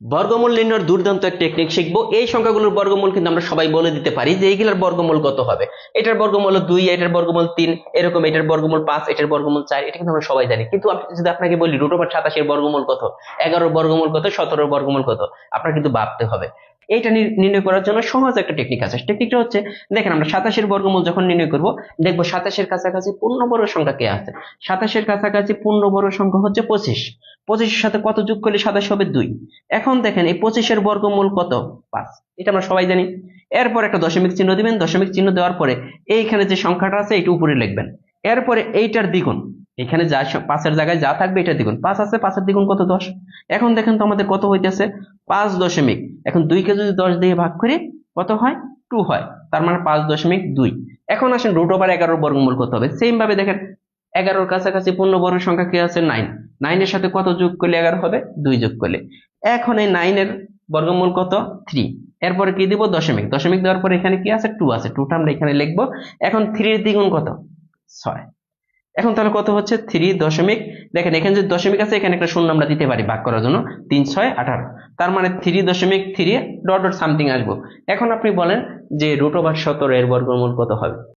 বর্গমূল নির্ণয়ের দুর্দান্ত এক টেকনিক শিখব। এই সংখ্যাগুলোর বর্গমূল কিন্তু আমরা সবাই বলে দিতে পারি যে এইগুলোর বর্গমূল কত হবে। এটার বর্গমূল দুই, এটার বর্গমূল তিন, এরকম এটার বর্গমূল পাঁচ, এটার বর্গমূল চার, এটা কিন্তু আমরা সবাই জানি। কিন্তু যদি আপনাকে বলি রুট ওভার সাতাশের বর্গমূল কত? এগারোর বর্গমূল কত? সতেরোর বর্গমূল কত? আপনার কিন্তু ভাবতে হবে। এইটা নির্ণয় করার জন্য সহজ একটা টেকনিক আছে। টেকনিকটা হচ্ছে, দেখেন আমরা সাতাশের বর্গমূল যখন নির্ণয় করব, দেখব সাতাশের কাছাকাছি পূর্ণবর্গ সংখ্যা কে আছে? সাতাশের কাছাকাছি পূর্ণবর্গ সংখ্যা হচ্ছে পঁচিশ। পঁচিশের সাথে কত যোগ করলে সাতাশ হবে? দুই। এখন দেখেন, এই পঁচিশের বর্গমূল কত? পাঁচ। এটা আমরা সবাই জানি। এরপর একটা দশমিক চিহ্ন দিবেন। দশমিক চিহ্ন দেওয়ার পরে এইখানে যে সংখ্যাটা আছে, এটা উপরে লিখবেন। এরপরে এইটার দ্বিগুণ। এখানে যা পাঁচের জায়গায় যা থাকবে এটা দ্বিগুণ। পাঁচ আছে, পাঁচের দ্বিগুণ কত? দশ। এখন দেখেন তো আমাদের কত হইতেছে? পাঁচ দশমিক। এখন দুইকে যদি দশ দিয়ে ভাগ করি, কত হয়? টু হয়। তার মানে পাঁচ দশমিক দুই। এখন আসেন রুট ওভার এগারোর বর্গমূল কত হবে? সেম ভাবে দেখেন, এগারোর কাছাকাছি পূর্ণবর্গ সংখ্যা কি আছে? নাইন নাইনের সাথে কত যোগ করলে এগারো হবে? দুই যোগ করলে। এখন এই নাইনের বর্গমূল কত? থ্রি এরপরে কি দিব? দশমিক। দশমিক দেওয়ার পর এখানে কি আছে? টু আছে। টুটা আমরা এখানে লিখব। এখন থ্রির দ্বিগুণ কত? ছয়। এখন তাহলে কত হচ্ছে? থ্রি দশমিক। দেখেন, এখানে যে দশমিক আছে, এখানে একটা শূন্য আমরা দিতে পারি ভাগ করার জন্য। তিন, ছয়, আঠারো। তার মানে থ্রি দশমিক থ্রি ডট ডট সামথিং আসব। এখন আপনি বলেন যে রুট ওভার সতেরো এর বর্গমূল কত হবে?